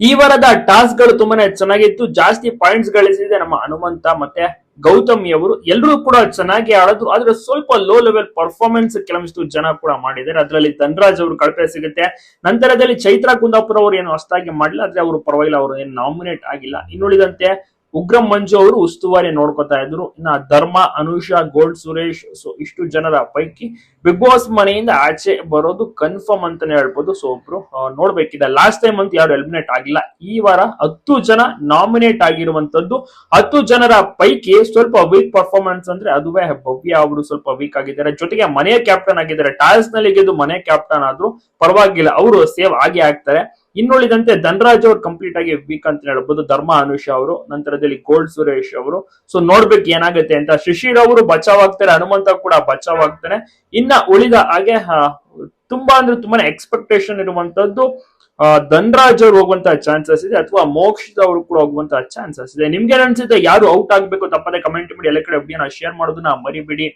ಈ ವಾರದ ಟಾಸ್ಕ್ಗಳು ತುಂಬಾನೇ ಚೆನ್ನಾಗಿತ್ತು. ಜಾಸ್ತಿ ಪಾಯಿಂಟ್ಸ್ ಗಳಿಸಿದೆ ನಮ್ಮ ಹನುಮಂತ ಮತ್ತೆ ಗೌತಮಿ ಅವರು. ಎಲ್ಲರೂ ಕೂಡ ಚೆನ್ನಾಗಿ ಆಡಿದ್ರು. ಆದ್ರೆ ಸ್ವಲ್ಪ ಲೋ ಲೆವೆಲ್ ಪರ್ಫಾರ್ಮೆನ್ಸ್ ಕೆಲವಷ್ಟು ಜನ ಕೂಡ ಮಾಡಿದ್ದಾರೆ. ಅದರಲ್ಲಿ ಧನರಾಜ್ ಅವರು ಕಳಪೆ ಸಿಗುತ್ತೆ. ನಂತರದಲ್ಲಿ ಚೈತ್ರಾ ಕುಂದಾಪುರ ಅವರು ಏನು ಹೊಸದಾಗಿ ಮಾಡಿಲ್ಲ ಆದ್ರೆ ಅವರು ಪರವಾಗಿಲ್ಲ, ಅವರು ಏನು ನಾಮಿನೇಟ್ ಆಗಿಲ್ಲ. ಇನ್ನುಳಿದಂತೆ ಉಗ್ರಂ ಮಂಜು ಅವರು ಉಸ್ತುವಾರಿ ನೋಡ್ಕೊತಾ ಇದ್ರು. ಇನ್ನ ಧರ್ಮ, ಅನುಷಾ, ಗೋಲ್ಡ್, ಸುರೇಶ್, ಸೊ ಇಷ್ಟು ಜನರ ಪೈಕಿ ಬಿಗ್ ಬಾಸ್ ಮನೆಯಿಂದ ಆಚೆ ಬರೋದು ಕನ್ಫರ್ಮ್ ಅಂತಾನೆ ಹೇಳ್ಬೋದು. ಸೊ ಒಬ್ರು ನೋಡ್ಬೇಕಿದೆ. ಲಾಸ್ಟ್ ಟೈಮ್ ಅಂತ ಯಾರು ಎಲಿಮಿನೇಟ್ ಆಗಿಲ್ಲ. ಈ ವಾರ ಹತ್ತು ಜನ ನಾಮಿನೇಟ್ ಆಗಿರುವಂತದ್ದು ಹತ್ತು ಜನರ ಪೈಕಿ ಸ್ವಲ್ಪ ವೀಕ್ ಪರ್ಫಾರ್ಮೆನ್ಸ್ ಅಂದ್ರೆ ಅದುವೇ ಭವ್ಯ ಅವರು ಸ್ವಲ್ಪ ವೀಕ್ ಆಗಿದ್ದಾರೆ. ಜೊತೆಗೆ ಮನೆಯ ಕ್ಯಾಪ್ಟನ್ ಆಗಿದ್ದಾರೆ. ಟಾಸ್ನಲ್ಲಿ ಗೆದ್ದು ಮನೆ ಕ್ಯಾಪ್ಟನ್ ಆದ್ರೂ ಪರವಾಗಿಲ್ಲ. ಅವರು ಸೇವ್ ಆಗಿ ಆಗ್ತಾರೆ ಇನ್ನುಳಿದಂತೆ ಧನರಾಜ್ ಅವರು ಕಂಪ್ಲೀಟ್ ಆಗಿ ವೀಕ್ ಅಂತ ಹೇಳ್ಬೋದು. ಧರ್ಮ ಅನುಷ್ ಅವರು, ನಂತರದಲ್ಲಿ ಗೋಲ್ಡ್ ಸುರೇಶ್ ಅವರು. ಸೊ ನೋಡ್ಬೇಕು ಏನಾಗುತ್ತೆ ಅಂತ. ಶಿಶಿರ್ ಅವರು ಬಚಾವ್ ಆಗ್ತಾರೆ ಹನುಮಂತ ಕೂಡ ಬಚಾವ್ ಆಗ್ತಾರೆ ಇನ್ನ ಉಳಿದ ಹಾಗೆ ತುಂಬಾ ಅಂದ್ರೆ ತುಂಬಾನೇ ಎಕ್ಸ್ಪೆಕ್ಟೇಷನ್ ಇರುವಂತದ್ದು ಧನ್ರಾಜ್ ಅವ್ರು ಹೋಗುವಂತ ಚಾನ್ಸಸ್ ಇದೆ ಅಥವಾ ಮೋಕ್ಷಿತ ಅವರು ಕೂಡ ಹೋಗುವಂತಹ ಚಾನ್ಸಸ್ ಇದೆ. ನಿಮ್ಗೆ ಅನ್ಸುತ್ತೆ? ಯಾರು ಔಟ್ ಆಗ್ಬೇಕು ತಪ್ಪದೆ ಕಮೆಂಟ್ ಮಾಡಿ, ಎಲ್ಲ ಕಡೆ ಶೇರ್ ಮಾಡೋದನ್ನ ಮರಿಬೇಡಿ.